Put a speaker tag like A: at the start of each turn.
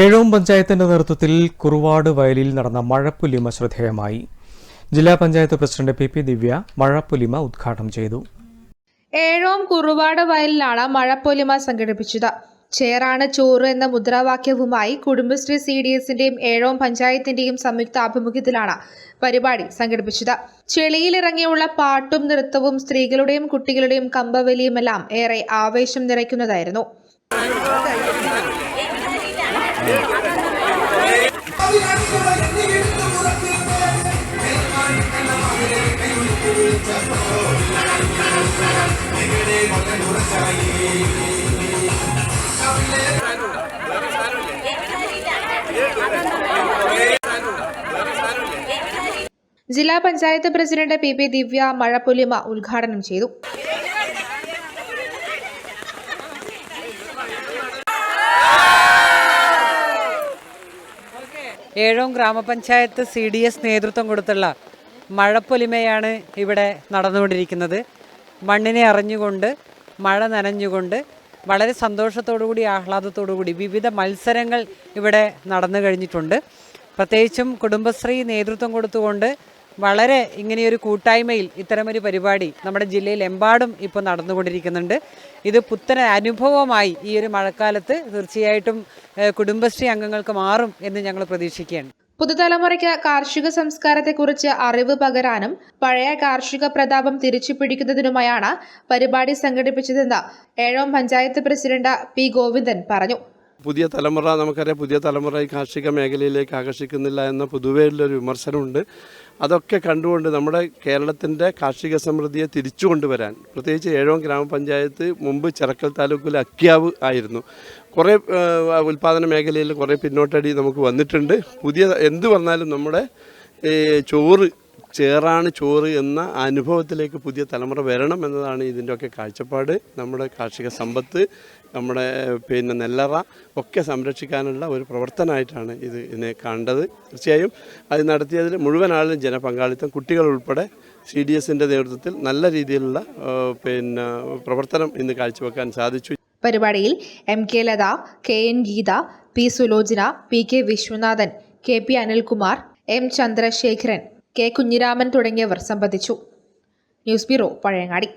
A: ഏഴോം പഞ്ചായത്തിന്റെ നേതൃത്വത്തിൽ കുറുവാട് വയലിൽ നടന്ന മഴപ്പുലിമ ശ്രദ്ധേയമായി. ജില്ലാ panchayat president P P Divya മഴപ്പുലിമ ഉദ്ഘാടനം ചെയ്തു.
B: ഏഴോം കുറുവാട് വയലിലാണ് മഴപ്പൊലിമ സംഘടിപ്പിച്ചത്. ചേറാണ് ചോറ് എന്ന മുദ്രാവാക്യവുമായി കുടുംബശ്രീ സി ഡി എസിന്റെയും ഏഴോം പഞ്ചായത്തിന്റെയും സംയുക്ത ആഭിമുഖ്യത്തിലാണ് പരിപാടി സംഘടിപ്പിച്ചത്. ചെളിയിലിറങ്ങിയുള്ള പാട്ടും നൃത്തവും സ്ത്രീകളുടെയും കുട്ടികളുടെയും കമ്പവലിയുമെല്ലാം ഏറെ ആവേശം നിറയ്ക്കുന്നതായിരുന്നു. ജില്ലാ panchayat president P P Divya മഴപ്പൊലിമ ഉദ്ഘാടനം ചെയ്തു.
C: ഏഴോം ഗ്രാമപഞ്ചായത്ത് സി ഡി എസ് നേതൃത്വം കൊടുത്തുള്ള മഴപ്പൊലിമയാണ് ഇവിടെ നടന്നുകൊണ്ടിരിക്കുന്നത്. മണ്ണിനെ അറിഞ്ഞുകൊണ്ട് മഴ നനഞ്ഞുകൊണ്ട് വളരെ കൂടി സന്തോഷത്തോടുകൂടി ആഹ്ലാദത്തോടുകൂടി വിവിധ മത്സരങ്ങൾ ഇവിടെ നടന്നു കഴിഞ്ഞിട്ടുണ്ട്. പ്രത്യേകിച്ചും കുടുംബശ്രീ നേതൃത്വം കൊടുത്തുകൊണ്ട് വളരെ ഇങ്ങനെയൊരു കൂട്ടായ്മയിൽ ഇത്തരമൊരു പരിപാടി നമ്മുടെ ജില്ലയിൽ എമ്പാടും ഇപ്പോൾ നടന്നുകൊണ്ടിരിക്കുന്നുണ്ട്. ഇത് പുത്തൻ അനുഭവമായി ഈ ഒരു മഴക്കാലത്ത് തീർച്ചയായിട്ടും കുടുംബശ്രീ അംഗങ്ങൾക്ക് മാറും എന്ന് ഞങ്ങൾ പ്രതീക്ഷിക്കുകയാണ്.
B: പുതുതലമുറയ്ക്ക് കാർഷിക സംസ്കാരത്തെക്കുറിച്ച് അറിവ് പകരാനും പഴയ കാർഷിക പ്രതാപം തിരിച്ചു പിടിക്കുന്നതിനുമായാണ് പരിപാടി സംഘടിപ്പിച്ചതെന്ന് ഏഴോം പഞ്ചായത്ത് പ്രസിഡന്റ് പി ഗോവിന്ദൻ പറഞ്ഞു.
D: പുതിയ തലമുറ നമുക്കറിയാം പുതിയ തലമുറ ഈ കാർഷിക മേഖലയിലേക്ക് ആകർഷിക്കുന്നില്ല എന്ന പൊതുവെയുള്ളൊരു വിമർശനമുണ്ട്. അതൊക്കെ കണ്ടുകൊണ്ട് നമ്മുടെ കേരളത്തിന്റെ കാർഷിക സമൃദ്ധിയെ തിരിച്ചു കൊണ്ടുവരാൻ പ്രത്യേകിച്ച് ഏഴോം ഗ്രാമപഞ്ചായത്ത് മുമ്പ് ചിറക്കൽ താലൂക്കിൽ അക്യാവ് ആയിരുന്നു. കുറേ ഉൽപ്പാദന മേഖലയിൽ കുറേ പിന്നോട്ടടി നമുക്ക് വന്നിട്ടുണ്ട്. പുതിയ എന്ത് വന്നാലും നമ്മുടെ ചോറ് ചേറാണ് ചോറ് എന്ന അനുഭവത്തിലേക്ക് പുതിയ തലമുറ വരണം എന്നതാണ് ഇതിന്റെയൊക്കെ കാഴ്ചപ്പാട്. നമ്മുടെ കാർഷിക സമ്പത്ത് നമ്മുടെ പിന്നെ നെല്ലറ ഒക്കെ സംരക്ഷിക്കാനുള്ള ഒരു പ്രവർത്തനമായിട്ടാണ് ഇത് ഇതിനെ കണ്ടത് തീർച്ചയായും അത് നടത്തിയതിൽ മുഴുവൻ ആളിലും ജനപങ്കാളിത്തം കുട്ടികൾ ഉൾപ്പെടെ സി ഡി എസിന്റെ നേതൃത്വത്തിൽ നല്ല രീതിയിലുള്ള പിന്നെ പ്രവർത്തനം ഇന്ന് കാഴ്ചവെക്കാൻ സാധിച്ചു.
B: പരിപാടിയിൽ M K Latha K N Geetha P Sulochana P K Viswanathan K P Anilkumar M Chandrasekharan K Kunhiraman തുടങ്ങിയവർ സംബന്ധിച്ചു. News bureau Pazhayangadi.